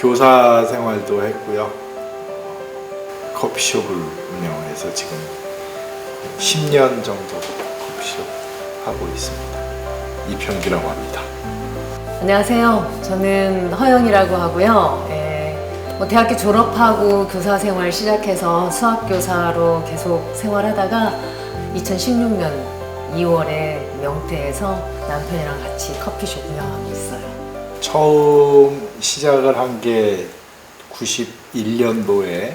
교사 생활도 했고요. 커피숍을 운영해서 지금 10년 정도 커피숍 하고 있습니다. 이평기라고 합니다. 안녕하세요. 저는 허영이라고 하고요. 예, 뭐 대학교 졸업하고 교사 생활 시작해서 수학 교사로 계속 생활하다가 2016년 2월에 명태에서 남편이랑 같이 커피숍 운영하고 있어요. 처음 시작을 한 게 91년도에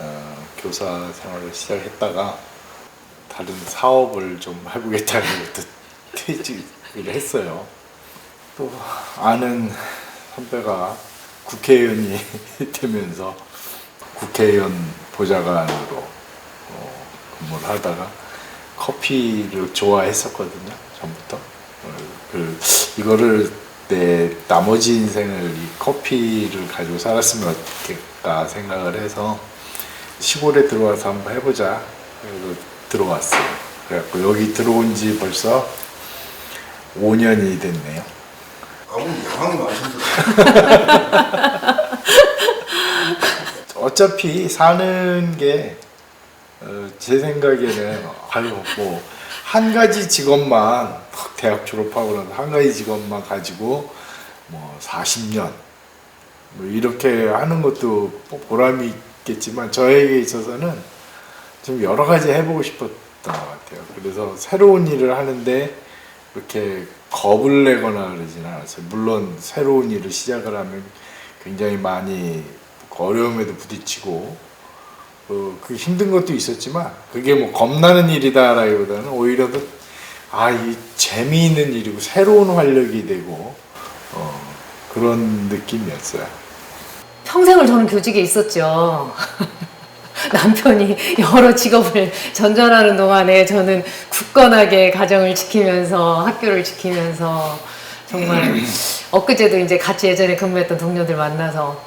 어, 교사 생활을 시작했다가 다른 사업을 좀 해보겠다는 것도 퇴직을 했어요. 또 아는 선배가 국회의원이 되면서 국회의원 보좌관으로 어, 근무를 하다가 커피를 좋아했었거든요. 전부터. 어, 그 이거를 내 나머지 인생을 이 커피를 가지고 살았으면 어떨까 생각을 해서 시골에 들어와서 한번 해보자. 그래서 들어왔어요. 그래갖고 여기 들어온 지 벌써 5년이 됐네요. 아버님 야망이 많으신데 어차피 사는 게제 생각에는 아유 뭐 한 가지 직업만 대학 졸업하고 나서 한 가지 직업만 가지고 뭐 40년 뭐 이렇게 하는 것도 뭐 보람이 있겠지만 저에게 있어서는 좀 여러 가지 해보고 싶었던 것 같아요. 그래서 새로운 일을 하는데 이렇게 겁을 내거나 그러지는 않았어요. 물론 새로운 일을 시작을 하면 굉장히 많이 어려움에도 부딪히고 어, 그 힘든 것도 있었지만 그게 뭐 겁나는 일이다라기보다는 오히려 더 아, 이 재미있는 일이고 새로운 활력이 되고 어, 그런 느낌이었어요. 평생을 저는 교직에 있었죠. 남편이 여러 직업을 전전하는 동안에 저는 굳건하게 가정을 지키면서 학교를 지키면서 정말 엊그제도 이제 같이 예전에 근무했던 동료들 만나서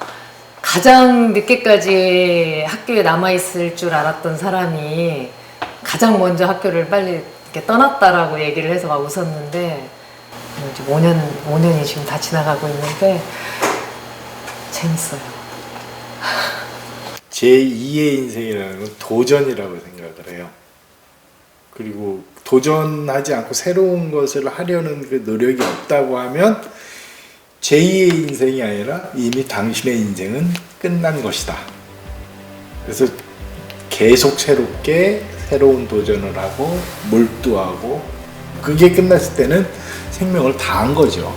가장 늦게까지 학교에 남아있을 줄 알았던 사람이 가장 먼저 학교를 빨리 이렇게 떠났다라고 얘기를 해서 막 웃었는데 지금 5년, 5년이 지금 다 지나가고 있는데 재밌어요. 제 2의 인생이라는 건 도전이라고 생각을 해요. 그리고 도전하지 않고 새로운 것을 하려는 그 노력이 없다고 하면 제2의 인생이 아니라 이미 당신의 인생은 끝난 것이다. 그래서 계속 새롭게 새로운 도전을 하고 몰두하고 그게 끝났을 때는 생명을 다 한 거죠.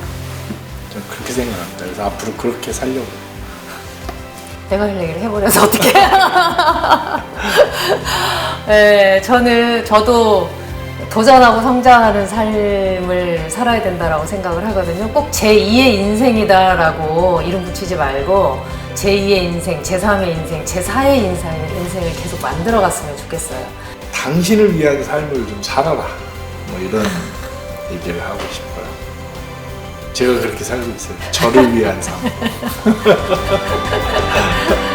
저는 그렇게 생각합니다. 그래서 앞으로 그렇게 살려고. 내가 할 얘기를 해버려서 어떻게? 네, 저는 저도 도전하고 성장하는 삶을 살아야 된다라고 생각을 하거든요. 꼭 제2의 인생이다라고 이름 붙이지 말고 제2의 인생, 제3의 인생, 제4의 인생, 인생을 계속 만들어 갔으면 좋겠어요. 당신을 위한 삶을 좀 살아라. 뭐 이런 얘기를 하고 싶어요. 제가 그렇게 살고 있어요. 저를 위한 삶.